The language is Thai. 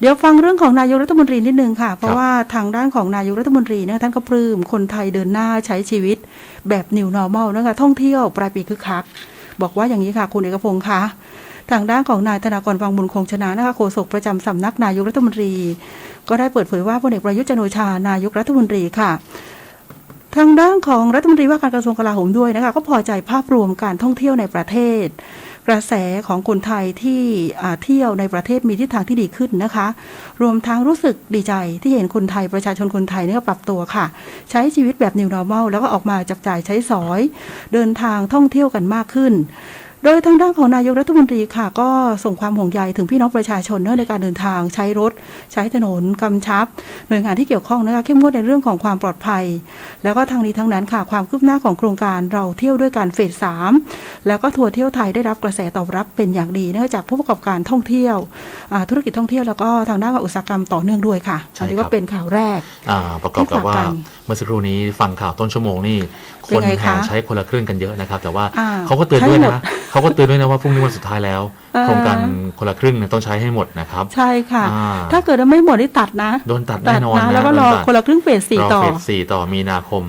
เดี๋ยวฟังเรื่องของนายกรัฐมนตรีนิดนึงค่ะ เพราะว่าทางด้านของนายกรัฐมนตรีเนี่ยท่านก็ปลื้มคนไทยเดินหน้าใช้ชีวิตแบบ new normal นะคะท่องเที่ยวปลายปีคึกคักบอกว่าอย่างนี้ค่ะ คุณเอกพงศ์คะทางด้านของนายธนากรวังบุญคงชนะนะคะโฆษกประจำสำนักนายกรัฐมนตรี ก็ได้เปิดเผยว่าพลเอกประยุทธ์จันทร์โอชานายกรัฐมนตรีค่ะทางด้านของรัฐมนตรีว่าการกระทรวงกลาโหมด้วยนะคะก็พอใจภาพรวมการท่องเที่ยวในประเทศ กระแสของคนไทยที่เที่ยวในประเทศมีทิศทางที่ดีขึ้นนะคะ รวมทั้งรู้สึกดีใจที่เห็นคนไทยประชาชนคนไทยเนี่ยปรับตัวค่ะ ใช้ชีวิตแบบ new normal แล้วก็ออกมาจับจ่ายใช้สอย เดินทางท่องเที่ยวกันมากขึ้น โดยทางด้านของนายกรัฐมนตรีค่ะ ก็ส่งความห่วงใยถึงพี่น้องประชาชนเนื่องในการเดินทางใช้รถ ใช้ถนนกำชับ หน่วยงานที่เกี่ยวข้องนะคะเข้มงวดในเรื่องของความปลอดภัย แล้วก็ทางนี้ทั้งนั้นค่ะความคืบหน้าของโครงการเราเที่ยวด้วยกันเฟสสามแล้วก็ทัวร์เที่ยวไทยได้รับกระแสตอบรับเป็นอย่างดีเนื่องจากผู้ประกอบการท่องเที่ยวอ่าธุรกิจท่องเที่ยวแล้วก็ทางด้านของอุตสาหกรรมต่อเนื่องด้วยค่ะใช่อันนี้ครัก็บเป็นข่าวแรกอ่าประกอบกับว่าที่ฝากกันเมื่อสักครู่นี้ฟังข่าวต้นชั่วโมงนี่คเป็นนไงแห่คะใช้คนละครึ่งกันเยอะนะครับ แต่ว่าอ่าเขาก็เตือนด้วยใช้หมดนะเขาก็เตือนด้วยนะว่าพรุ่งนี้วันสุดท้ายแล้วเออโครงการคนละครึ่งเนี่ยต้องใช้ให้หมดนะครับ ใช่ค่ะอ่าถ้าเกิดว่าไม่หมดนี่ตัดนะ โดนตัดแน่นอนตัดแล้วก็โดรอตัดคนละครึ่งเฟสสี่รอต่อเฟสสี่ต่อมีนาคม